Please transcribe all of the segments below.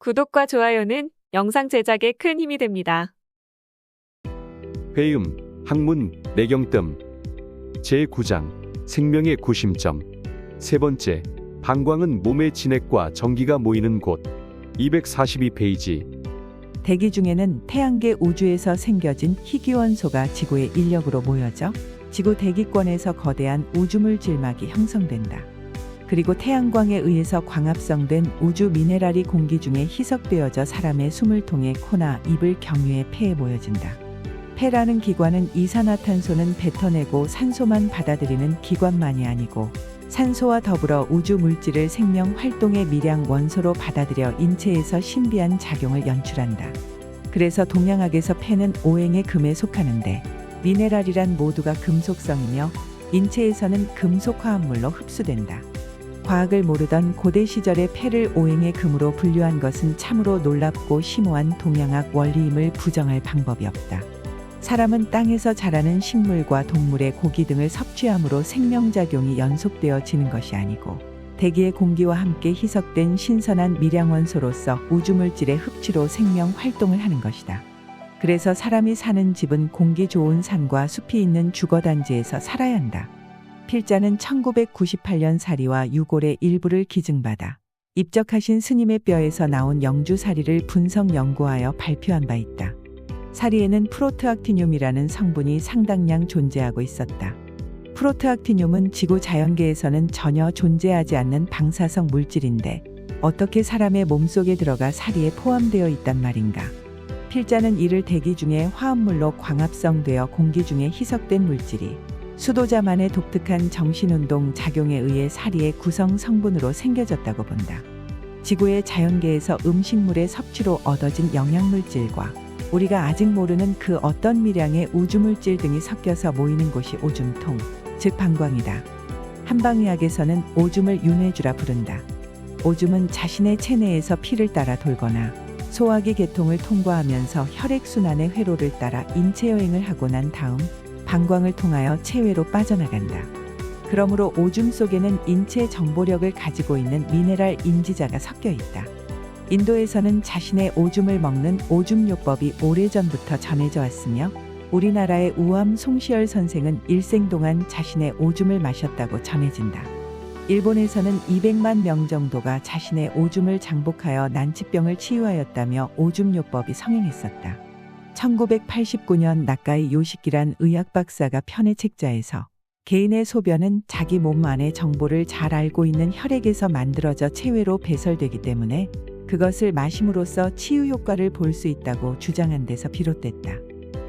구독과 좋아요는 영상 제작에 큰 힘이 됩니다. 회음, 학문, 내경뜸 제9장 생명의 구심점 세 번째 방광은 몸의 진액과 전기가 모이는 곳 242페이지 대기 중에는 태양계 우주에서 생겨진 희귀원소가 지구의 인력으로 모여져 지구 대기권에서 거대한 우주물 질막이 형성된다. 그리고 태양광에 의해서 광합성된 우주 미네랄이 공기 중에 희석되어져 사람의 숨을 통해 코나 입을 경유해 폐에 모여진다. 폐라는 기관은 이산화탄소는 뱉어내고 산소만 받아들이는 기관만이 아니고 산소와 더불어 우주 물질을 생명 활동의 미량 원소로 받아들여 인체에서 신비한 작용을 연출한다. 그래서 동양학에서 폐는 오행의 금에 속하는데 미네랄이란 모두가 금속성이며 인체에서는 금속 화합물로 흡수된다. 과학을 모르던 고대 시절의 폐를 오행의 금으로 분류한 것은 참으로 놀랍고 심오한 동양학 원리임을 부정할 방법이 없다. 사람은 땅에서 자라는 식물과 동물의 고기 등을 섭취함으로 생명작용이 연속되어지는 것이 아니고 대기의 공기와 함께 희석된 신선한 미량원소로서 우주물질의 흡취로 생명 활동을 하는 것이다. 그래서 사람이 사는 집은 공기 좋은 산과 숲이 있는 주거단지에서 살아야 한다. 필자는 1998년 사리와 유골의 일부를 기증받아 입적하신 스님의 뼈에서 나온 영주 사리를 분석 연구하여 발표한 바 있다. 사리에는 프로트악티늄이라는 성분이 상당량 존재하고 있었다. 프로트악티늄은 지구 자연계에서는 전혀 존재하지 않는 방사성 물질인데 어떻게 사람의 몸속에 들어가 사리에 포함되어 있단 말인가. 필자는 이를 대기 중에 화합물로 광합성되어 공기 중에 희석된 물질이 수도자만의 독특한 정신운동 작용에 의해 사리의 구성 성분으로 생겨졌다고 본다. 지구의 자연계에서 음식물의 섭취로 얻어진 영양물질과 우리가 아직 모르는 그 어떤 미량의 우주물질 등이 섞여서 모이는 곳이 오줌통, 즉 방광이다. 한방의학에서는 오줌을 윤회주라 부른다. 오줌은 자신의 체내에서 피를 따라 돌거나 소화기 계통을 통과하면서 혈액순환의 회로를 따라 인체 여행을 하고 난 다음 방광을 통하여 체외로 빠져나간다. 그러므로 오줌 속에는 인체 정보력을 가지고 있는 미네랄 인지자가 섞여 있다. 인도에서는 자신의 오줌을 먹는 오줌요법이 오래전부터 전해져 왔으며 우리나라의 우암 송시열 선생은 일생 동안 자신의 오줌을 마셨다고 전해진다. 일본에서는 200만 명 정도가 자신의 오줌을 장복하여 난치병을 치유하였다며 오줌요법이 성행했었다. 1989년 나카이 요시키란 의학 박사가 편의 책자에서 개인의 소변은 자기 몸 안의 정보를 잘 알고 있는 혈액에서 만들어져 체외로 배설되기 때문에 그것을 마심으로써 치유 효과를 볼 수 있다고 주장한 데서 비롯됐다.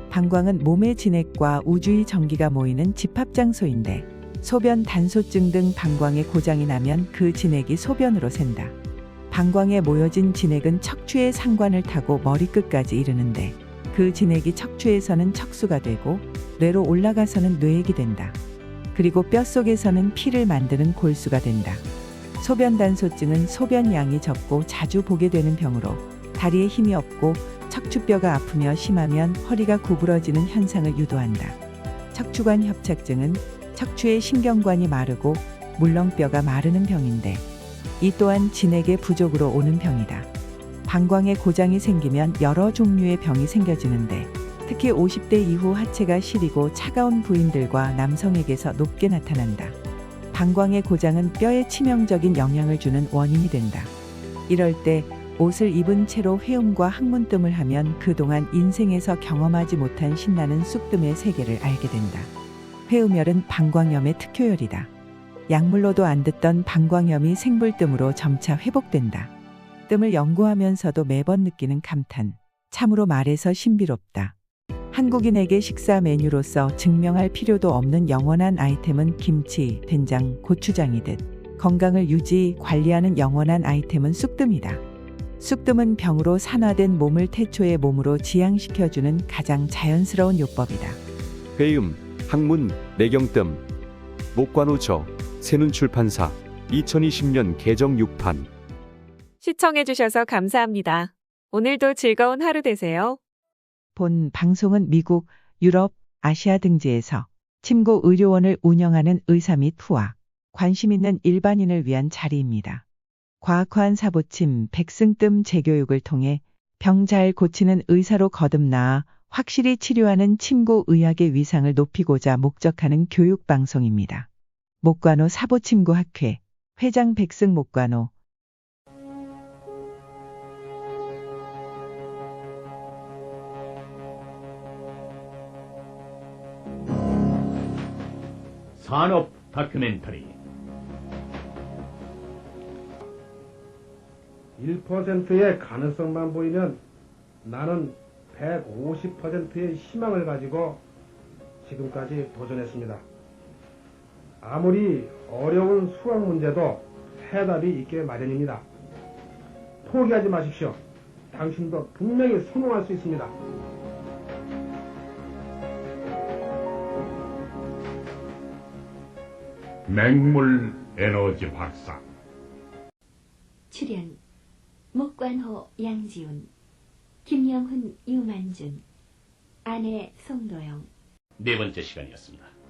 방광은 몸의 진액과 우주의 전기가 모이는 집합 장소인데 소변 단소증 등 방광에 고장이 나면 그 진액이 소변으로 샌다. 방광에 모여진 진액은 척추의 상관을 타고 머리끝까지 이르는데 그 진액이 척추에서는 척수가 되고 뇌로 올라가서는 뇌액이 된다. 그리고 뼛속에서는 피를 만드는 골수가 된다. 소변 단소증은 소변 양이 적고 자주 보게 되는 병으로 다리에 힘이 없고 척추뼈가 아프며 심하면 허리가 구부러지는 현상을 유도한다. 척추관 협착증은 척추의 신경관이 마르고 물렁뼈가 마르는 병인데 이 또한 진액의 부족으로 오는 병이다. 방광에 고장이 생기면 여러 종류의 병이 생겨지는데 특히 50대 이후 하체가 시리고 차가운 부인들과 남성에게서 높게 나타난다. 방광의 고장은 뼈에 치명적인 영향을 주는 원인이 된다. 이럴 때 옷을 입은 채로 회음과 항문뜸을 하면 그동안 인생에서 경험하지 못한 신나는 쑥뜸의 세계를 알게 된다. 회음열은 방광염의 특효열이다. 약물로도 안 듣던 방광염이 생불뜸으로 점차 회복된다. 뜸을 연구하면서도 매번 느끼는 감탄. 참으로 말해서 신비롭다. 한국인에게 식사 메뉴로서 증명할 필요도 없는 영원한 아이템은 김치, 된장, 고추장이듯 건강을 유지, 관리하는 영원한 아이템은 쑥뜸이다. 쑥뜸은 병으로 산화된 몸을 태초의 몸으로 지양시켜주는 가장 자연스러운 요법이다. 회음, 학문, 내경뜸 목관우저 새눈출판사 2020년 개정 6판 시청해주셔서 감사합니다. 오늘도 즐거운 하루 되세요. 본 방송은 미국, 유럽, 아시아 등지에서 침구 의료원을 운영하는 의사 및 후와 관심 있는 일반인을 위한 자리입니다. 과학화한 사보침, 백승뜸 재교육을 통해 병 잘 고치는 의사로 거듭나 확실히 치료하는 침구 의학의 위상을 높이고자 목적하는 교육 방송입니다. 목관호 사보침구 학회 회장 백승 목관호 산업 다큐멘터리 1%의 가능성만 보이면 나는 150%의 희망을 가지고 지금까지 도전했습니다. 아무리 어려운 수학 문제도 해답이 있게 마련입니다. 포기하지 마십시오. 당신도 분명히 성공할 수 있습니다. 맹물 에너지 발상 출연 목관호 양지훈 김영훈 유만준 아내 송도영 네 번째 시간이었습니다.